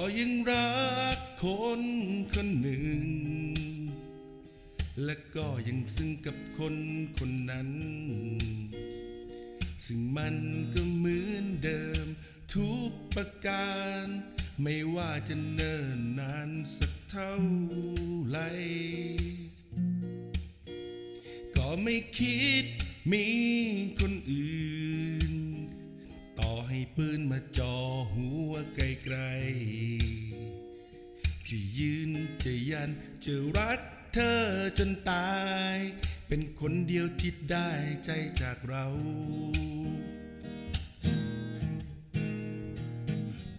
็ยังรักคนคนหนึ่ง และก็ยังซึ้งกับคนคนนั้น ซึ่งมันก็เหมือนเดิมทุกประการ ไม่ว่าจะเนิ่นนานสักเท่าไหรก็ไม่คิดมีคนอื่น ให้ปืนมาจ่อหัวไกลๆที่ยืนจะยันจะรักเธอจนตาย เป็นคนเดียวที่ได้ใจจากเรา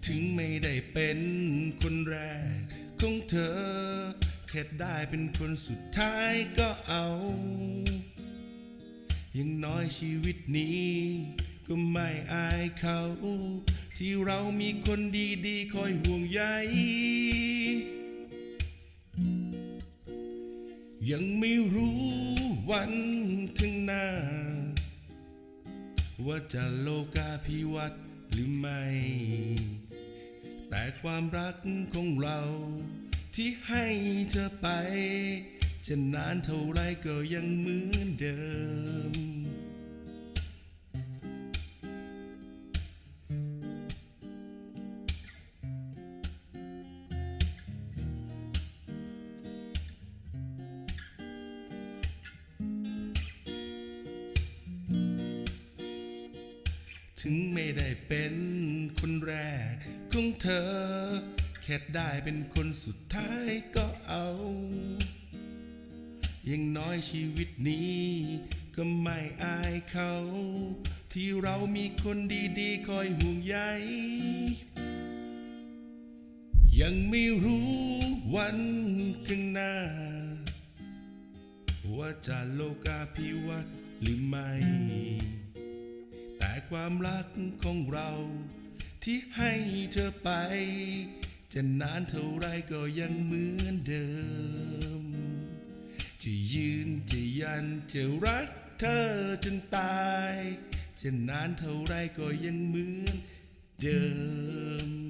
ถึงไม่ได้เป็นคนแรกของเธอ แค่ได้เป็นคนสุดท้ายก็เอาย่างน้อยชีวิตนี้ ก็ไม่อายเขา ที่เรามีคนดีๆ คอยห่วงใย ยังไม่รู้วันข้างหน้า ว่าจะโลกาภิวัตหรือไม่ แต่ความรักของเราที่ให้เธอไป จะนานเท่าไรก็ยังเหมือนเดิม ถึงไม่ได้เป็นคนแรกของเธอ แค่ได้เป็นคนสุดท้ายก็เอาย่างน้อยชีวิตนี้ก็ไม่อายเขา ที่เรามีคนดีๆ คอยห่วงใย ยังไม่รู้วันข้างหน้า ว่าจะโลกาภิวัตน์หรือไม่ ความรักของเรา ที่ให้เธอไป จะนานเท่าไรก็ยังเหมือนเดิม จะยืนจะยันจะรักเธอจนตาย จะนานเท่าไรก็ยังเหมือนเดิม